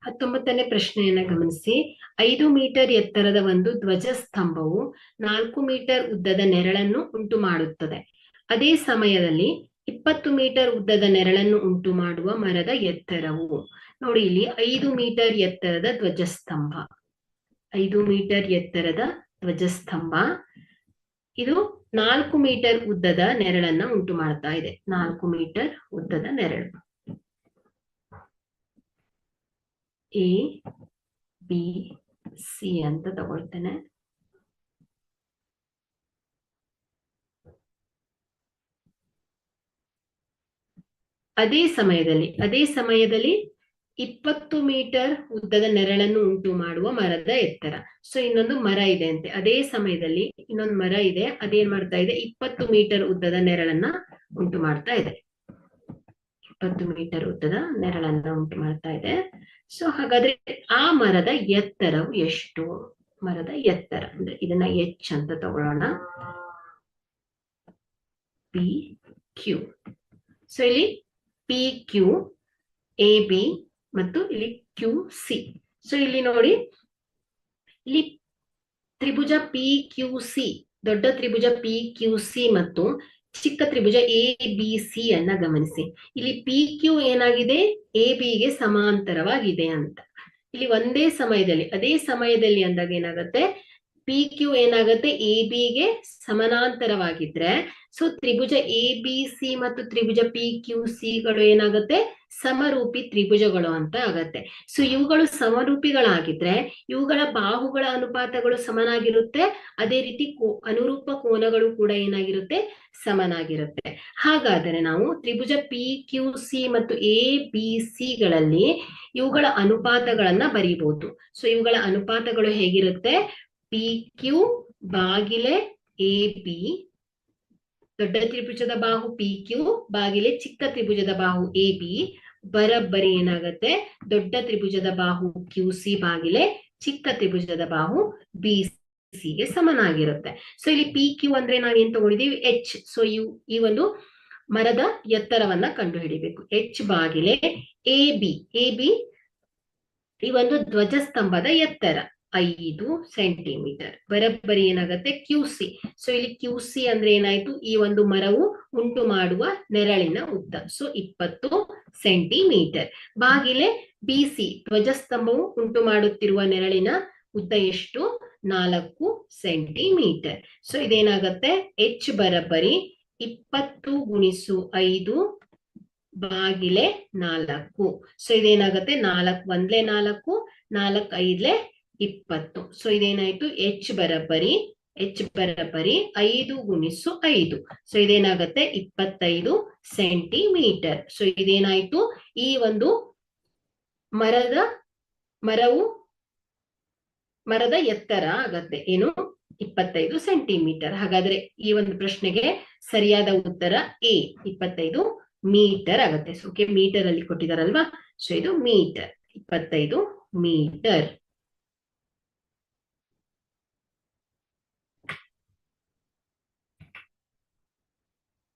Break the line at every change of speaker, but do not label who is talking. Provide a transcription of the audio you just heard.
ಹತ್ತೊಂಬತ್ತನೇ ಪ್ರಶ್ನೆಯನ್ನ ಗಮನಿಸಿ. ಐದು ಮೀಟರ್ ಎತ್ತರದ ಒಂದು ಧ್ವಜಸ್ತಂಭವು ನಾಲ್ಕು ಮೀಟರ್ ಉದ್ದದ ನೆರಳನ್ನು ಉಂಟು ಮಾಡುತ್ತದೆ ಅದೇ ಸಮಯದಲ್ಲಿ ಇಪ್ಪತ್ತು ಮೀಟರ್ ಉದ್ದದ ನೆರಳನ್ನು ಉಂಟು ಮಾಡುವ ಮರದ ಎತ್ತರವು. ನೋಡಿ, ಇಲ್ಲಿ ಐದು ಮೀಟರ್ ಎತ್ತರದ ಧ್ವಜಸ್ತಂಭ. ಐದು ಮೀಟರ್ ಎತ್ತರದ ಧ್ವಜಸ್ತಂಭ. ಇದು ನಾಲ್ಕು ಮೀಟರ್ ಉದ್ದದ ನೆರಳನ್ನ ಉಂಟು ಮಾಡ್ತಾ ಇದೆ. ನಾಲ್ಕು ಮೀಟರ್ ಉದ್ದದ ನೆರಳು. ಎ ಬಿ ಸಿ ಅಂತ ತಗೊಳ್ತೇನೆ ಅದೇ ಸಮಯದಲ್ಲಿ ಅದೇ ಸಮಯದಲ್ಲಿ ಇಪ್ಪತ್ತು ಮೀಟರ್ ಉದ್ದದ ನೆರಳನ್ನು ಉಂಟು ಮಾಡುವ ಮರದ ಎತ್ತರ. ಸೊ ಇನ್ನೊಂದು ಮರ ಇದೆ ಅಂತೆ. ಅದೇ ಸಮಯದಲ್ಲಿ ಇನ್ನೊಂದು ಮರ ಇದೆ. ಅದೇನ್ ಮಾಡ್ತಾ ಇದೆ? ಇಪ್ಪತ್ತು ಮೀಟರ್ ಉದ್ದದ ನೆರಳನ್ನ ಉಂಟು ಮಾಡ್ತಾ ಇದೆ. ಇಪ್ಪತ್ತು ಮೀಟರ್ ಉದ್ದದ ನೆರಳನ್ನ ಉಂಟು ಮಾಡ್ತಾ ಇದೆ. ಸೊ ಹಾಗಾದ್ರೆ ಆ ಮರದ ಎತ್ತರವು ಎಷ್ಟು? ಮರದ ಎತ್ತರ, ಅಂದ್ರೆ ಇದನ್ನ ಎಚ್ ಅಂತ ತಗೊಳ್ಳೋಣ. ಪಿ ಕ್ಯೂ ಸೊ ಇಲ್ಲಿ ಪಿ ಕ್ಯೂ ಎ ಬಿ ಮತ್ತು ಇಲ್ಲಿ ಕ್ಯೂ ಸಿ ಸೊ ಇಲ್ಲಿ ನೋಡಿ, ಇಲ್ಲಿ ತ್ರಿಭುಜ ಪಿ ಕ್ಯೂ ಸಿ ದೊಡ್ಡ ತ್ರಿಭುಜ ಪಿ ಕ್ಯೂ ಸಿ ಮತ್ತು ಚಿಕ್ಕ ತ್ರಿಭುಜ ಎ ಬಿ ಸಿ ಅನ್ನ ಗಮನಿಸಿ. ಇಲ್ಲಿ ಪಿ ಕ್ಯೂ ಏನಾಗಿದೆ? ಎ ಬಿಗೆ ಸಮಾಂತರವಾಗಿದೆ ಅಂತ. ಇಲ್ಲಿ ಒಂದೇ ಸಮಯದಲ್ಲಿ, ಅದೇ ಸಮಯದಲ್ಲಿ ಅಂದಾಗ ಏನಾಗುತ್ತೆ? ಪಿ ಕ್ಯೂ ಏನಾಗುತ್ತೆ? ಎ ಬಿಗೆ ಸಮಾನಾಂತರವಾಗಿದ್ರೆ ಸೊ ತ್ರಿಭುಜ ಎ ಬಿ ಸಿ ಮತ್ತು ತ್ರಿಭುಜ ಪಿ ಕ್ಯೂ ಸಿ ಗಳು ಏನಾಗುತ್ತೆ? ಸಮರೂಪಿ ತ್ರಿಭುಜಗಳು ಅಂತ ಆಗತ್ತೆ. ಸೊ ಇವುಗಳು ಸಮರೂಪಿಗಳಾಗಿದ್ರೆ, ಇವುಗಳ ಬಾಹುಗಳ ಅನುಪಾತಗಳು ಸಮನಾಗಿರುತ್ತೆ. ಅದೇ ರೀತಿ ಅನುರೂಪ ಕೋನಗಳು ಕೂಡ ಏನಾಗಿರುತ್ತೆ? ಸಮನಾಗಿರುತ್ತೆ. ಹಾಗಾದರೆ ನಾವು ತ್ರಿಭುಜ ಪಿ ಕ್ಯೂ ಸಿ ಮತ್ತು ಎ ಬಿ ಸಿ ಗಳಲ್ಲಿ ಇವುಗಳ ಅನುಪಾತಗಳನ್ನ ಬರೀಬಹುದು. ಸೊ ಇವುಗಳ ಅನುಪಾತಗಳು ಹೇಗಿರುತ್ತೆ? ಪಿ ಕ್ಯೂ ಬಾಗಿಲೆ ಎ ಪಿ ದೊಡ್ಡ ತ್ರಿಭುಜದ ಬಾಹು ಪಿ ಕ್ಯೂ ಬಾಗಿಲೆ ಚಿಕ್ಕ ತ್ರಿಭುಜದ ಬಾಹು ಎ ಬಿ ಬರಬ್ಬರಿ ಏನಾಗತ್ತೆ? ದೊಡ್ಡ ತ್ರಿಭುಜದ ಬಾಹು ಕ್ಯೂ ಸಿ ಬಾಗಿಲೆ, ಚಿಕ್ಕ ತ್ರಿಭುಜದ ಬಾಹು ಬಿ ಗೆ ಸಮನಾಗಿರುತ್ತೆ. ಸೊ ಇಲ್ಲಿ ಪಿ ಕ್ಯೂ ಅಂದ್ರೆ ನಾವೇನ್ ತಗೊಂಡಿದೀವಿ ಎಚ್ ಸೊ ಇವು ಈ ಒಂದು ಮರದ ಎತ್ತರವನ್ನ ಕಂಡು ಹಿಡಿಬೇಕು ಎಚ್ ಬಾಗಿಲೆ ಎ ಬಿ ಎ ಬಿ ಈ ಒಂದು ಧ್ವಜಸ್ತಂಭದ ಎತ್ತರ. ಐದು ಸೆಂಟಿಮೀಟರ್. ಬರಬ್ಬರಿ ಏನಾಗುತ್ತೆ? ಕ್ಯೂ ಸಿ ಸೊ ಇಲ್ಲಿ ಕ್ಯೂ ಸಿ ಅಂದ್ರೆ ಏನಾಯ್ತು? ಈ ಒಂದು ಮರವು ಉಂಟು ಮಾಡುವ ನೆರಳಿನ ಉದ್ದ. ಸೊ ಇಪ್ಪತ್ತು ಸೆಂಟಿಮೀಟರ್. ಬಾಗಿಲೆ ಬಿ ಸಿ ಧ್ವಜಸ್ತಂಭವು ಉಂಟು ಮಾಡುತ್ತಿರುವ ನೆರಳಿನ ಉದ್ದ ಎಷ್ಟು? ನಾಲ್ಕು ಸೆಂಟಿಮೀಟರ್. ಸೊ ಇದೇನಾಗತ್ತೆ? ಎಚ್ ಬರಬ್ಬರಿ ಇಪ್ಪತ್ತು ಗುಣಿಸು ಐದು ಬಾಗಿಲೆ ನಾಲ್ಕು. ಸೊ ಇದೇನಾಗತ್ತೆ? ನಾಲ್ಕು ಒಂದ್ಲೆ ನಾಲ್ಕು ನಾಲ್ಕು ಐದ್ಲೆ ಇಪ್ಪತ್ತು. ಸೊ ಇದೇನಾಯ್ತು? ಎಚ್ ಬರಬರಿ ಎಚ್ ಬರಬರಿ ಐದು ಗುಣಿಸು ಐದು. ಸೊ ಇದೇನಾಗತ್ತೆ? ಇಪ್ಪತ್ತೈದು ಸೆಂಟಿಮೀಟರ್ ಸೊ ಇದೇನಾಯ್ತು? ಈ ಒಂದು ಮರದ, ಮರವು, ಮರದ ಎತ್ತರ ಆಗತ್ತೆ. ಏನು? ಇಪ್ಪತ್ತೈದು ಸೆಂಟಿಮೀಟರ್ ಹಾಗಾದ್ರೆ ಈ ಒಂದು ಪ್ರಶ್ನೆಗೆ ಸರಿಯಾದ ಉತ್ತರ ಎ, ಇಪ್ಪತ್ತೈದು ಮೀಟರ್ ಆಗತ್ತೆ. ಸೊ ಮೀಟರ್ ಅಲ್ಲಿ ಕೊಟ್ಟಿದಾರಲ್ವಾ? ಸೊ ಇದು ಮೀಟರ್ ಇಪ್ಪತ್ತೈದು ಮೀಟರ್